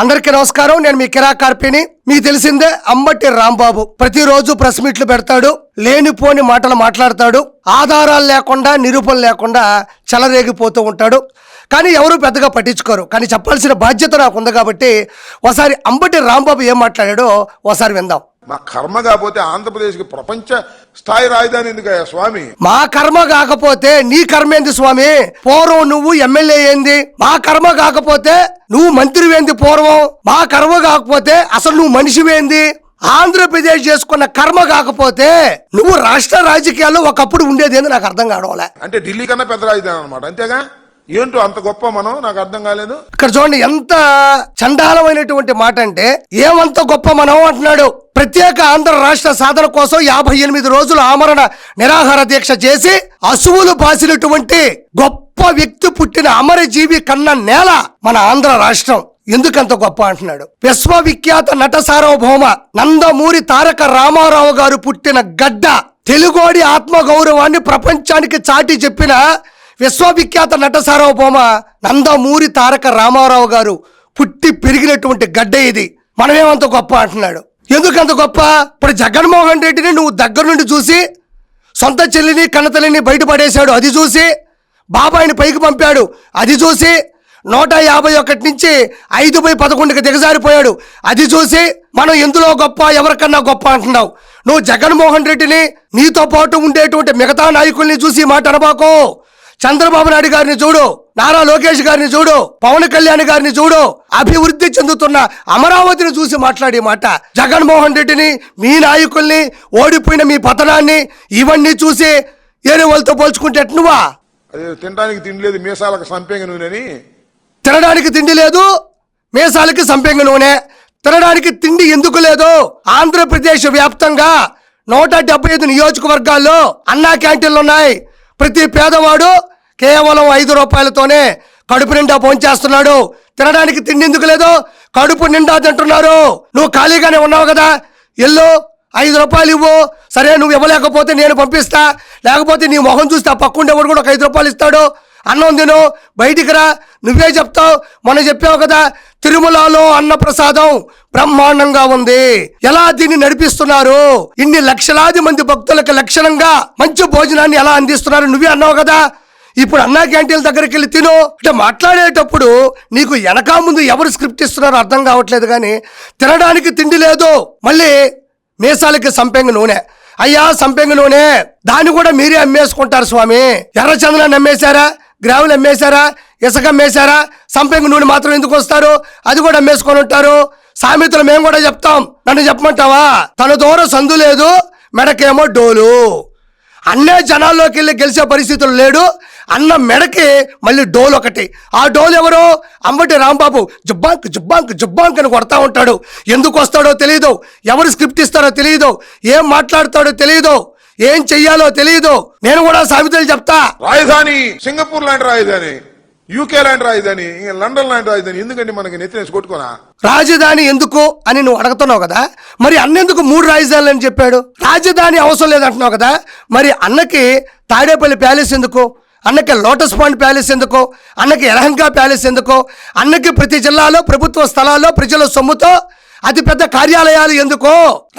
అందరికీ నమస్కారం. నేను మీ కిరా కార్పిని మీకు తెలిసిందే అంబటి రాంబాబు. ప్రతిరోజు ప్రెస్ మీట్లు పెడతాడు లేనిపోని మాటలు మాట్లాడతాడు ఆధారాలు లేకుండా నిరూపణ లేకుండా చెలరేగిపోతూ ఉంటాడు. కానీ ఎవరు పెద్దగా పట్టించుకోరు. కానీ చెప్పాల్సిన బాధ్యత నాకు ఉంది కాబట్టి ఒకసారి అంబటి రాంబాబు ఏం మాట్లాడాడో ఒకసారి విందాం. మా కర్మ కాకపోతే ఆంధ్రప్రదేశ్కి ప్రపంచ స్థాయి రాజధాని ఎందుకయ్యా స్వామి? మా కర్మ కాకపోతే నీ కర్మ ఏంది స్వామి? పూర్వం నువ్వు ఎమ్మెల్యే ఏంది? మా కర్మ కాకపోతే నువ్వు మంత్రివేంది పూర్వం? మా కర్మ కాకపోతే అసలు నువ్వు మనిషివేంది ఆంధ్రప్రదేశ్ చేసుకున్న కర్మ కాకపోతే నువ్వు రాష్ట్ర రాజకీయాల్లో ఒకప్పుడు ఉండేది నాకు అర్థం కావడంలే అంటే ఢిల్లీ కన్నా పెద్ద రాజధాని అనమాట అంతేగా? ఏంటో అంత గొప్ప మనం? నాకు అర్థం కాలేదు. ఇక్కడ చూడండి ఎంత చండాలమైనటువంటి మాట అంటే ఏమంత గొప్ప మనం? అంటున్నాడు. ప్రత్యేక ఆంధ్ర రాష్ట్ర సాధన కోసం యాభై ఎనిమిది రోజులు ఆమరణ నిరాహార దీక్ష చేసి అసువులు బాసినటువంటి గొప్ప వ్యక్తి పుట్టిన అమరజీవి కన్న నేల మన ఆంధ్ర రాష్ట్రం. ఎందుకంత గొప్ప అంటున్నాడు. విశ్వవిఖ్యాత నట సార్వభౌమ నందమూరి తారక రామారావు గారు పుట్టిన గడ్డ. తెలుగోడి ఆత్మగౌరవాన్ని ప్రపంచానికి చాటి చెప్పిన విశ్వవిఖ్యాత నట సార్వభౌమ నందమూరి తారక రామారావు గారు పుట్టి పెరిగినటువంటి గడ్డ ఇది. మనమేమంత గొప్ప అంటున్నాడు. ఎందుకంత గొప్ప? ఇప్పుడు జగన్మోహన్ రెడ్డిని నువ్వు దగ్గర నుండి చూసి సొంత చెల్లిని కన్నతల్లిని బయటపడేశాడు అది చూసి బాబాయిని పైకి పంపాడు అది చూసి నూట యాభై ఒకటి నుంచి ఐదు బై పదకొండుకి దిగజారిపోయాడు అది చూసి మనం ఎందులో గొప్ప ఎవరికన్నా గొప్ప అంటున్నావు. నువ్వు జగన్మోహన్ రెడ్డిని నీతో పాటు ఉండేటువంటి మిగతా నాయకుల్ని చూసి మాట అనబాకో. చంద్రబాబు నాయుడు గారిని చూడు నారా లోకేష్ గారిని చూడు పవన్ కళ్యాణ్ గారిని చూడు అభివృద్ధి చెందుతున్న అమరావతిని చూసి మాట్లాడే మాట జగన్మోహన్ రెడ్డిని మీ నాయకుల్ని ఓడిపోయిన మీ పతనాన్ని ఇవన్నీ చూసి ఏరే వాళ్ళతో పోల్చుకుంటే అదే తినడానికి తిండి లేదు మీసాలకు సంపేంగ నూనెని తినడానికి తిండి లేదు మీసాలకి సంపెంగ నూనె. తినడానికి తిండి ఎందుకు లేదు? ఆంధ్రప్రదేశ్ వ్యాప్తంగా నూట డెబ్బై ఐదు నియోజకవర్గాల్లో అన్నా క్యాంటీన్లు ఉన్నాయి. ప్రతి పేదవాడు కేవలం ఐదు రూపాయలతోనే కడుపు నిండా భోంచేస్తున్నాడు. తినడానికి తిండి ఎందుకు లేదు? కడుపు నిండా తింటున్నారు. నువ్వు ఖాళీగానే ఉన్నావు కదా? ఎల్లు ఐదు రూపాయలు ఇవ్వు. సరే నువ్వు ఇవ్వలేకపోతే నేను పంపిస్తా. లేకపోతే నీ మొహం చూస్తే ఆ పక్కుండేవాడు కూడా ఒక ఐదు రూపాయలు ఇస్తాడు. అన్నం తిను బయటికి రా. నువ్వే చెప్తావు. మొన్న చెప్పావు కదా తిరుమలలో అన్నప్రసాదం బ్రహ్మాండంగా ఉంది. ఎలా దీన్ని నడిపిస్తున్నారు? ఇన్ని లక్షలాది మంది భక్తులకు లక్షణంగా మంచి భోజనాన్ని ఎలా అందిస్తున్నారు? నువ్వే అన్నావు కదా. ఇప్పుడు అన్నా క్యాంటీన్ల దగ్గరికి వెళ్ళి తిను. అంటే మాట్లాడేటప్పుడు నీకు వెనక ముందు ఎవరు స్క్రిప్ట్ ఇస్తున్నారో అర్థం కావట్లేదు కానీ తినడానికి తిండి లేదు. మళ్ళీ మీసాలకి సంపెంగ నూనె. అయ్యా సంపెంగ నూనె. దాన్ని కూడా మీరే అమ్మేసుకుంటారు స్వామి. ఎర్రచందనాన్ని అమ్మేశారా? గ్రావులు అమ్మేశారా? ఇసుక అమ్మేశారా? సంపెంగ నూనె మాత్రం ఎందుకు వస్తారు? అది కూడా అమ్మేసుకొని ఉంటారు. సామెతలు మేము కూడా చెప్తాం. నన్ను చెప్పమంటావా? తన దూరం సందు లేదు మెడకేమో డోలు. అన్నే జనాల్లోకి వెళ్ళి గెలిచే పరిస్థితులు లేడు. అన్న మెడకి మళ్ళీ డోల్ ఒకటి. ఆ డోల్ ఎవరు? అంబటి రాంబాబు. జుబ్బాంక్ జుబ్బాంక్ జుబ్బాంక్ అని కొడతా ఉంటాడు. ఎందుకు వస్తాడో తెలియదు ఎవరు స్క్రిప్ట్ ఇస్తారో తెలియదు ఏం మాట్లాడతాడో తెలియదు ఏం చెయ్యాలో తెలియదు నేను కూడా సామెతలు చెప్తా. రాజధాని సింగపూర్ లాంటి రాజధాని యూకే లాంటి రాజధాని లండన్ లాంటి రాజధాని ఎందుకండి మనకి నెత్తినేసి కొట్టుకోనా? రాజధాని ఎందుకు అని నువ్వు అడుగుతున్నావు కదా? మరి అన్నెందుకు మూడు రాజధానులు అని చెప్పాడు? రాజధాని అవసరం లేదంటున్నావు కదా? మరి అన్నకి తాడేపల్లి ప్యాలెస్ ఎందుకు? అన్నకి లోటస్ పాండ్ ప్యాలెస్ ఎందుకో? అన్నకి ఎలహంకా ప్యాలెస్ ఎందుకో? అన్నకి ప్రతి జిల్లాలో ప్రభుత్వ స్థలాల్లో ప్రజల సొమ్ముతో అతిపెద్ద కార్యాలయాలు ఎందుకు?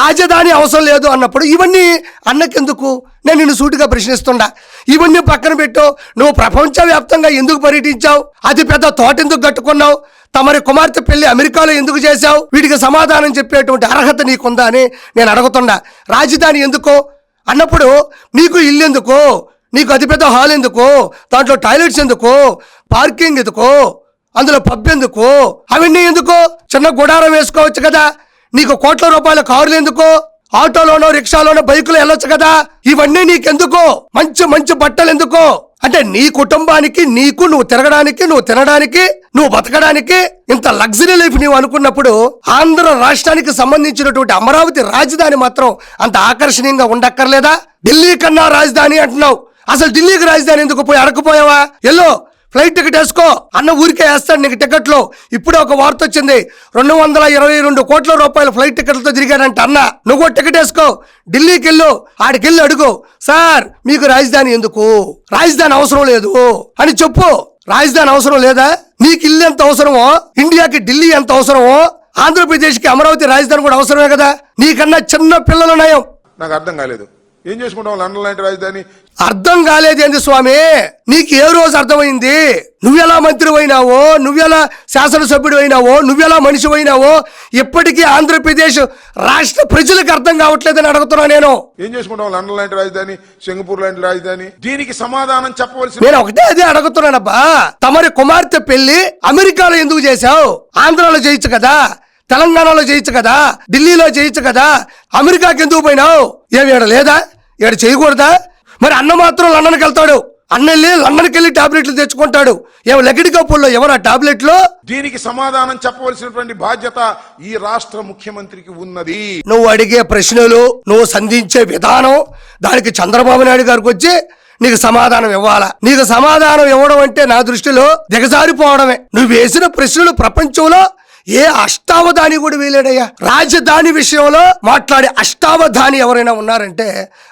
రాజధాని అవసరం లేదు అన్నప్పుడు ఇవన్నీ అన్నకెందుకు? నేను నిన్ను సూటిగా ప్రశ్నిస్తుండా. ఇవన్నీ పక్కన పెట్టు. నువ్వు ప్రపంచవ్యాప్తంగా ఎందుకు పర్యటించావు? అతిపెద్ద తోట ఎందుకు కట్టుకున్నావు? తమరి కుమార్తె పెళ్ళి అమెరికాలో ఎందుకు చేశావు? వీటికి సమాధానం చెప్పేటువంటి అర్హత నీకుందా అని నేను అడుగుతున్నా. రాజధాని ఎందుకు? అన్నప్పుడు నీకు ఇల్లు ఎందుకు నీకు అతిపెద్ద హాల్ ఎందుకు? దాంట్లో టాయిలెట్స్ ఎందుకు? పార్కింగ్ ఎందుకు? అందులో పబ్ ఎందుకు? అవన్నీ ఎందుకు? చిన్న గుడారం వేసుకోవచ్చు కదా. నీకు కోట్ల రూపాయల కారులు ఎందుకు? ఆటోలోనో రిక్షాలోనో బైకులో వెళ్ళొచ్చు కదా. ఇవన్నీ నీకెందుకు? మంచి మంచి బట్టలు ఎందుకు? అంటే నీ కుటుంబానికి నీకు నువ్వు తిరగడానికి నువ్వు తినడానికి నువ్వు బతకడానికి ఇంత లగ్జరీ లైఫ్ నువ్వు అనుకున్నప్పుడు ఆంధ్ర రాష్ట్రానికి సంబంధించినటువంటి అమరావతి రాజధాని మాత్రం అంత ఆకర్షణీయంగా ఉండక్కర్లేదా? ఢిల్లీ కన్నా రాజధాని అంటున్నావు. అసలు ఢిల్లీకి రాజధాని ఎందుకు పోయి అడగపోయావా ఎల్లో ఫ్లైట్ టికెట్ వేసుకో. అన్న ఊరికే వేస్తాడు నీకు టికెట్లు. ఇప్పుడే ఒక వార్త వచ్చింది. రెండు వందల ఇరవై రెండు కోట్ల రూపాయల ఫ్లైట్ టికెట్లతో తిరిగాడంట అన్న. నువ్వు కూడా టికెట్ వేసుకో. ఢిల్లీకి వెళ్ళు. ఆడికెళ్ళి అడుగు. సార్ మీకు రాజధాని ఎందుకు? రాజధాని అవసరం లేదు. అని చెప్పు. రాజధాని అవసరం లేదా? నీకు ఇల్లు ఎంత అవసరమో ఇండియాకి ఢిల్లీ ఎంత అవసరమో ఆంధ్రప్రదేశ్కి అమరావతి రాజధాని కూడా అవసరమే కదా? నీకన్నా చిన్న పిల్లలు నయం. నాకు అర్థం కాలేదు. ఏం చేసుకుంటాం లండన్ లాంటి రాజధాని. అర్థం కాలేదేంది స్వామి? నీకు ఏ రోజు అర్థమైంది? నువ్వెలా మంత్రి అయినావో నువ్వెలా శాసనసభ్యుడు అయినావో నువ్వెలా మనిషి అయినావో ఇప్పటికీ ఆంధ్రప్రదేశ్ రాష్ట్ర ప్రజలకు అర్థం కావట్లేదని అడుగుతున్నా నేను. ఏం చేసుకుంటాం లండన్ లాంటి రాజధాని సింగపూర్ లాంటి రాజధాని. దీనికి సమాధానం చెప్పవలసిన నేను ఒకటే అదే అడుగుతున్నానబ్బా. తమరి కుమార్తె పెళ్ళి అమెరికాలో ఎందుకు చేశావు? ఆంధ్రాలో చేయొచ్చు కదా తెలంగాణలో చేయొచ్చు కదా ఢిల్లీలో చేయొచ్చు కదా అమెరికాకి ఎందుకు పోయినావు? ఏమి లేదా? ఈడ చేయకూడదా? మరి అన్న మాత్రం లండన్కి వెళ్తాడు. అన్న వెళ్ళి లండన్కి వెళ్ళి టాబ్లెట్లు తెచ్చుకుంటాడు. ఏమో లెగడి కప్పుల్లో ఎవరు ఆ టాబ్లెట్లు? దీనికి సమాధానం చెప్పవలసినటువంటి బాధ్యత ఈ రాష్ట్ర ముఖ్యమంత్రికి ఉన్నది. నువ్వు అడిగే ప్రశ్నలు నువ్వు సంధించే విధానం దానికి చంద్రబాబు నాయుడు గారికి వచ్చి నీకు సమాధానం ఇవ్వాలా? నీకు సమాధానం ఇవ్వడం అంటే నా దృష్టిలో దిగజారిపోవడమే. నువ్వు వేసిన ప్రశ్నలు ప్రపంచంలో ఏ అష్టావధాని కూడా వేయలేడయ్యా రాజధాని విషయంలో మాట్లాడే అష్టావధాని ఎవరైనా ఉన్నారంటే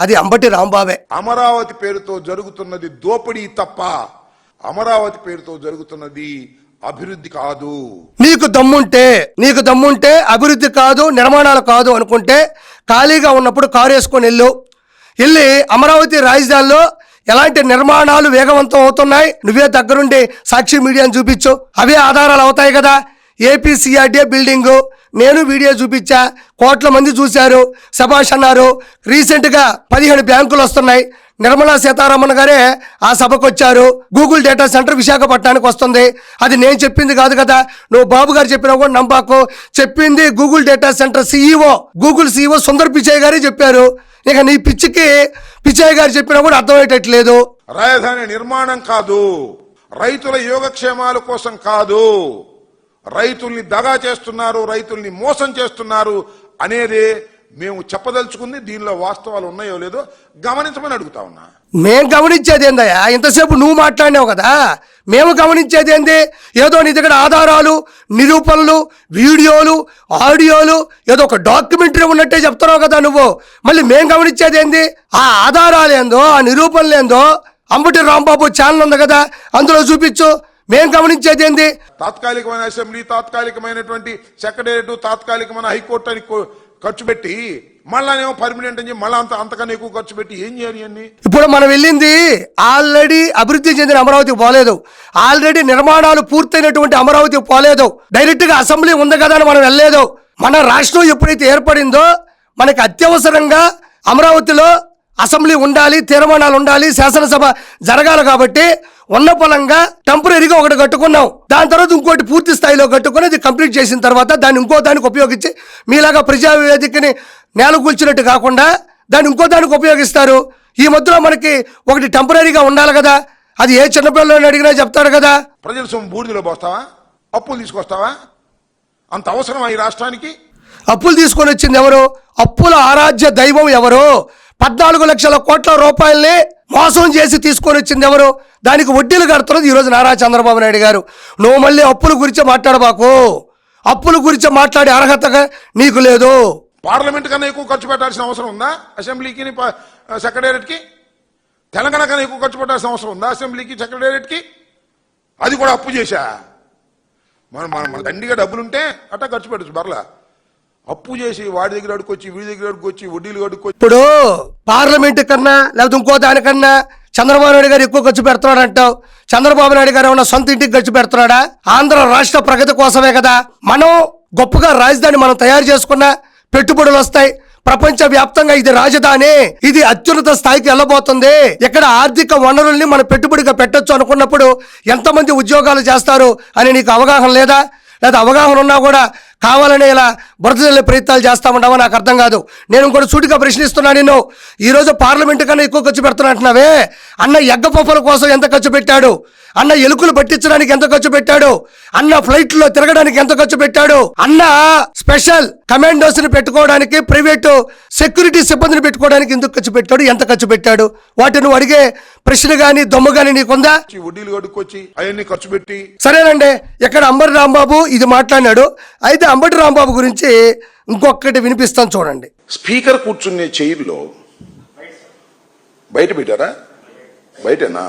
అది అంబటి రాంబాబే. అమరావతి పేరుతో జరుగుతున్నది దోపిడీ తప్ప అమరావతి పేరుతో జరుగుతున్నది అభివృద్ధి కాదు. నీకు దమ్ముంటే నీకు దమ్ముంటే అభివృద్ధి కాదు నిర్మాణాలు కాదు అనుకుంటే ఖాళీగా ఉన్నప్పుడు కారు వేసుకొని వెళ్ళు. వెళ్ళి అమరావతి రాజధానిలో ఎలాంటి నిర్మాణాలు వేగవంతం అవుతున్నాయి? నువ్వే దగ్గరుండి సాక్షి మీడియాని చూపించు. అవే ఆధారాలు అవుతాయి కదా. ఏపీసీఆర్డీఏ బిల్డింగు నేను వీడియో చూపించా. కోట్ల మంది చూశారు. సభాష్ అన్నారు. రీసెంట్గా పదిహేను బ్యాంకులు వస్తున్నాయి. నిర్మలా సీతారామన్ గారే ఆ సభకు వచ్చారు. గూగుల్ డేటా సెంటర్ విశాఖపట్నానికి వస్తుంది. అది నేను చెప్పింది కాదు కదా. నువ్వు బాబు గారు చెప్పినా కూడా నంబాకు చెప్పింది Google data centre CEO Google CEO Sundar Pichai గారే చెప్పారు. ఇక నీ పిచ్చికి పిచయ్ గారు చెప్పినా కూడా అర్థమయ్యేటట్లేదు. రాజధాని నిర్మాణం కాదు. రైతుల యోగక్షేమాల కోసం కాదు. రైతుల్ని దగా చేస్తున్నారు రైతుల్ని మోసం చేస్తున్నారు అనేదే మేము చెప్పదలుచుకుంది. దీనిలో వాస్తవాలు ఉన్నాయో లేదో గమనించమని అడుగుతా ఉన్నా. మేము గమనించేది ఏందయ్యా? ఇంతసేపు నువ్వు మాట్లాడినావు కదా? మేము గమనించేది ఏంది? ఏదో నీ దగ్గర ఆధారాలు నిరూపణలు వీడియోలు ఆడియోలు ఏదో ఒక డాక్యుమెంటరీ ఉన్నట్టే చెప్తున్నావు కదా నువ్వు. మళ్ళీ మేము గమనించేది ఏంది? ఆ ఆధారాలు ఏందో ఆ నిరూపణలు ఏందో అంబటి రాంబాబు ఛానల్ ఉంది కదా అందులో చూపించు. మేం గమనించేది ఏంది? తాత్కాలికమైన అసెంబ్లీ తాత్కాలికమైనటువంటి సెక్రటేరియట్ తాత్కాలికమైన హైకోర్టు అని ఖర్చు పెట్టి మళ్ళానేమో పర్మనెంట్ అని మళ్ళీ అంత అంతకన్నా ఎక్కువ ఖర్చు పెట్టి ఏం చేయాలి అన్ని ఇప్పుడు మనం వెళ్ళింది ఆల్రెడీ అభివృద్ధి చెందిన అమరావతికి పోలేదు. ఆల్రెడీ నిర్మాణాలు పూర్తయినటువంటి అమరావతికి పోలేదు. డైరెక్ట్గా అసెంబ్లీ ఉంది కదా అని మనం వెళ్ళలేదు. మన రాష్ట్రం ఎప్పుడైతే ఏర్పడిందో మనకి అత్యవసరంగా అమరావతిలో అసెంబ్లీ ఉండాలి తీర్మానాలు ఉండాలి శాసనసభ జరగాలి కాబట్టి ఉన్న పొలంగా టెంపరీగా ఒకటి కట్టుకున్నాం దాని తర్వాత ఇంకోటి పూర్తి స్థాయిలో కట్టుకుని అది కంప్లీట్ చేసిన తర్వాత దాన్ని ఇంకో దానికి ఉపయోగించి మీలాగా ప్రజావేదికని నేలకూల్చినట్టు కాకుండా దాన్ని ఇంకో దానికి ఉపయోగిస్తారు. ఈ మధ్యలో మనకి ఒకటి టెంపరీగా ఉండాలి కదా. అది ఏ చిన్నపిల్లని అడిగినా చెప్తాడు కదా. ప్రజల సొమ్ము బూడిదలో పోస్తావా? అప్పులు తీసుకొస్తావా? అంత అవసరమా ఈ రాష్ట్రానికి? అప్పులు తీసుకొని వచ్చింది ఎవరు? అప్పుల ఆరాధ్య దైవం ఎవరు? పద్నాలుగు లక్షల కోట్ల రూపాయల్ని మోసం చేసి తీసుకొని వచ్చింది ఎవరు? దానికి వడ్డీలు కడుతున్నది ఈరోజు నారా చంద్రబాబు నాయుడు గారు. నువ్వు మళ్ళీ అప్పుల గురించి మాట్లాడబాకు. అప్పుల గురించి మాట్లాడే అర్హతగా నీకు లేదు. పార్లమెంట్ కన్నా ఎక్కువ ఖర్చు పెట్టాల్సిన అవసరం ఉందా? అసెంబ్లీకి సెక్రటేరియట్కి? తెలంగాణ కన్నా ఎక్కువ ఖర్చు పెట్టాల్సిన అవసరం ఉందా అసెంబ్లీకి సెక్రటేరియట్కి? అది కూడా అప్పు చేశా? మన మన దండిగా డబ్బులుంటే అట్టా ఖర్చు పెట్టచ్చు బర్లా. అప్పు చేసి వాడి దగ్గర అడుకొచ్చి వీడి దగ్గర అడుకొచ్చి వడ్డీలు అడుకొచ్చి ఇప్పుడు పార్లమెంట్ కన్నా లేకపోతే ఇంకో దానికన్నా చంద్రబాబు నాయుడు గారు ఎక్కువ ఖర్చు పెడుతున్నాడు అంటావు. చంద్రబాబు నాయుడు గారు ఏమన్నా సొంత ఇంటికి ఖర్చు పెడుతున్నాడా? ఆంధ్ర రాష్ట్ర ప్రగతి కోసమే కదా. మనం గొప్పగా రాజధాని మనం తయారు చేసుకున్న పెట్టుబడులు వస్తాయి. ప్రపంచ వ్యాప్తంగా ఇది రాజధాని. ఇది అత్యున్నత స్థాయికి వెళ్ళబోతుంది. ఇక్కడ ఆర్థిక వనరుల్ని మనం పెట్టుబడిగా పెట్టొచ్చు అనుకున్నప్పుడు ఎంతమంది ఉద్యోగాలు చేస్తారు అని నీకు అవగాహన లేదా? లేదా అవగాహన ఉన్నా కూడా కావాలని ఇలా బురద ప్రయత్నాలు చేస్తా ఉండవో నాకు అర్థం కాదు. నేను ఇంకోటి సూటిగా ప్రశ్నిస్తున్నా నేను ఈరోజు పార్లమెంటు కన్నా ఎక్కువ ఖర్చు పెడుతున్నా అంటున్నావే. అన్న ఎగ్గ పప్పుల కోసం ఎంత ఖర్చు పెట్టాడు? అన్న ఎలుకలు పట్టించడానికి ఎంత ఖర్చు పెట్టాడు అన్న ఫ్లైట్లో తిరగడానికి ఎంత ఖర్చు పెట్టాడు అన్న స్పెషల్ కమాండోస్ని పెట్టుకోవడానికి ప్రైవేటు సెక్యూరిటీ సిబ్బందిని పెట్టుకోవడానికి ఎందుకు ఖర్చు పెట్టాడు ఎంత ఖర్చు పెట్టాడు? వాటి నువ్వు అడిగే ప్రశ్న గాని దమ్ము గాని నీకుందా? వడ్డీలు అవన్నీ ఖర్చు పెట్టి సరేనండి ఇక్కడ అంబటి రాంబాబు ఇది మాట్లాడినాడు. అయితే అంబటి రాంబాబు గురించి ఇంకొకటి వినిపిస్తాను చూడండి. స్పీకర్ కూర్చునే చైర్లో బయట పెట్టారా? బయటనా?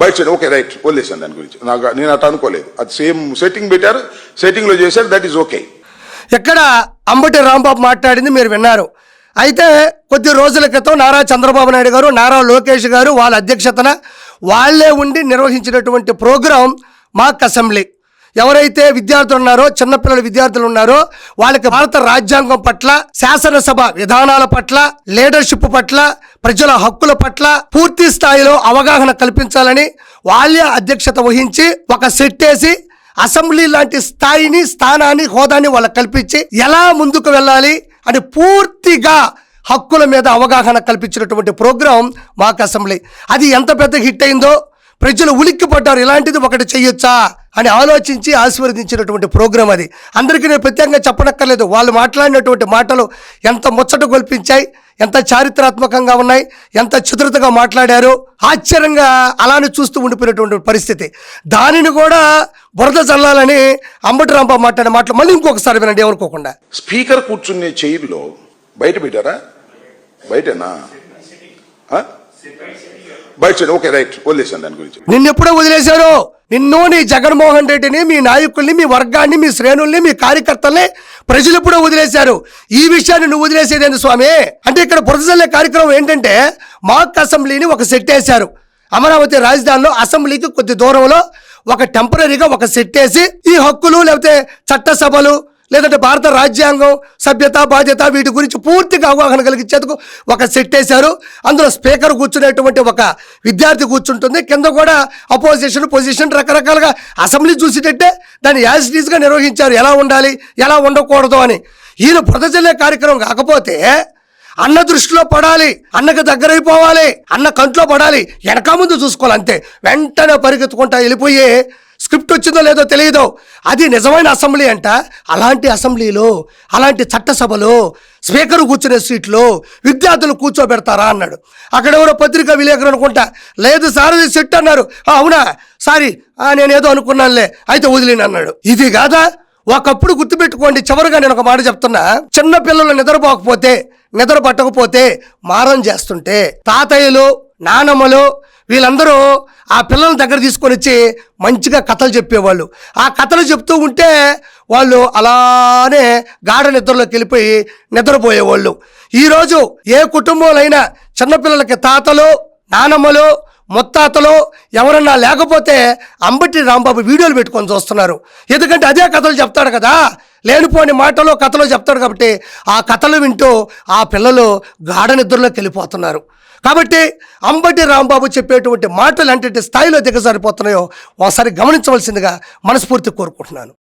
బయట సైడ్ ఓకే రైట్ వదిలేసాను దాని గురించి. నాకు నేను అట్లా అనుకోలేదు. అది సేమ్ సెట్టింగ్ పెట్టారు సెట్టింగ్లో చేశారు దట్ ఈస్ ఓకే ఎక్కడ అంబటి రాంబాబు మాట్లాడింది మీరు విన్నారు. అయితే కొద్ది రోజుల క్రితం నారా చంద్రబాబు నాయుడు గారు నారా లోకేష్ గారు వాళ్ళ అధ్యక్షతన వాళ్ళే ఉండి నిర్వహించినటువంటి ప్రోగ్రాం మాక్ అసెంబ్లీ. ఎవరైతే విద్యార్థులు ఉన్నారో చిన్నపిల్లల విద్యార్థులు ఉన్నారో వాళ్ళకి భారత రాజ్యాంగం పట్ల శాసనసభ విధానాల పట్ల లీడర్షిప్ పట్ల ప్రజల హక్కుల పట్ల పూర్తి స్థాయిలో అవగాహన కల్పించాలని వాళ్ళే అధ్యక్షత వహించి ఒక సెట్ వేసి అసెంబ్లీ లాంటి స్థాయిని స్థానాన్ని హోదాని వాళ్ళకి కల్పించి ఎలా ముందుకు వెళ్ళాలి అని పూర్తిగా హక్కుల మీద అవగాహన కల్పించినటువంటి ప్రోగ్రాం మాకు అసెంబ్లీ. అది ఎంత పెద్ద హిట్ అయిందో ప్రజలు ఉలిక్కిపడ్డారు. ఇలాంటిది ఒకటి చెయ్యొచ్చా అని ఆలోచించి ఆశీర్వదించినటువంటి ప్రోగ్రాం అది. అందరికీ నేను ప్రత్యేకంగా చెప్పనక్కర్లేదు. వాళ్ళు మాట్లాడినటువంటి మాటలు ఎంత ముచ్చట గొల్పించాయి ఎంత చారిత్రాత్మకంగా ఉన్నాయి ఎంత చతురతగా మాట్లాడారు ఆశ్చర్యంగా అలానే చూస్తూ ఉండిపోయినటువంటి పరిస్థితి. దానిని కూడా బురద చల్లాలని అంబటి రాంబాబు మాట్లాడే మాటలు మళ్ళీ ఇంకొకసారి వినండి ఎవరుకోకుండా. స్పీకర్ కూర్చునే చైర్లో బయట పెట్టారా? బయటనా? బయట ఓకే రైట్ వదిలేసాను దాని గురించి. నిన్నెప్పుడో వదిలేశారు? నిన్ను నీ జగన్మోహన్ రెడ్డిని మీ నాయకుల్ని మీ వర్గాన్ని మీ శ్రేణుల్ని మీ కార్యకర్తల్ని ప్రజలు కూడా వదిలేశారు. ఈ విషయాన్ని నువ్వు వదిలేసేదేంది స్వామి? అంటే ఇక్కడ బురదజల్లే కార్యక్రమం ఏంటంటే మాక్ అసెంబ్లీని ఒక సెట్ వేశారు. అమరావతి రాజధానిలో అసెంబ్లీకి కొద్ది దూరంలో ఒక టెంపరీగా ఒక సెట్ వేసి ఈ హక్కులు లేకపోతే చట్టసభలు లేదంటే భారత రాజ్యాంగం సభ్యత బాధ్యత వీటి గురించి పూర్తిగా అవగాహన కలిగించేందుకు ఒక సెట్ వేశారు. అందులో స్పీకర్ కూర్చునేటువంటి ఒక విద్యార్థి కూర్చుంటుంది. కింద కూడా అపోజిషన్ పొజిషన్ రకరకాలుగా అసెంబ్లీ చూసేటట్టే దాన్ని యాజ్గా నిర్వహించారు. ఎలా ఉండాలి? ఎలా ఉండకూడదు అని. ఈయన ప్రదజల్లే కార్యక్రమం కాకపోతే అన్న దృష్టిలో పడాలి అన్నకు దగ్గరైపోవాలి అన్న కంట్లో పడాలి వెనక ముందు చూసుకోవాలి అంతే. వెంటనే పరిగెత్తుకుంటా వెళ్ళిపోయి స్క్రిప్ట్ వచ్చిందో లేదో తెలియదు అది నిజమైన అసెంబ్లీ అంట. అలాంటి అసెంబ్లీలో అలాంటి చట్టసభలో స్పీకర్ కూర్చునే సీట్లో విద్యార్థులు కూర్చోబెడతారా అన్నాడు. అక్కడ ఎవరో పత్రికా విలేకరు అనుకుంటా లేదు సార్ ఇది సెట్ అన్నారు. అవునా? సారీ ఆ, నేనేదో అనుకున్నానులే అయితే వదిలేను అన్నాడు. ఇది కాదా? ఒకప్పుడు గుర్తుపెట్టుకోండి చివరిగా నేను ఒక మాట చెప్తున్నా. చిన్న పిల్లలు నిద్రపోకపోతే నిద్ర పట్టకపోతే మారం చేస్తుంటే తాతయ్యలు నానమ్మలు వీళ్ళందరూ ఆ పిల్లల దగ్గర తీసుకొని వచ్చి మంచిగా కథలు చెప్పేవాళ్ళు. ఆ కథలు చెప్తూ ఉంటే వాళ్ళు అలానే గాఢ నిద్రలోకి వెళ్ళిపోయి నిద్రపోయేవాళ్ళు. ఈరోజు ఏ కుటుంబంలో చిన్నపిల్లలకి తాతలు నానమ్మలు ముత్తాతలు ఎవరన్నా లేకపోతే అంబటి రాంబాబు వీడియోలు పెట్టుకొని చూస్తున్నారు. ఎందుకంటే అదే కథలు చెప్తాడు కదా. లేనిపోని మాటలు కథలు చెప్తాడు కాబట్టి ఆ కథలు వింటూ ఆ పిల్లలు గాఢ నిద్రలోకి వెళ్ళిపోతున్నారు. కాబట్టి అంబటి రాంబాబు చెప్పేటువంటి మాటలు అంటే స్థాయిలో దిగజారిపోతున్నాయో ఒకసారి గమనించవలసిందిగా మనస్ఫూర్తి కోరుకుంటున్నాను.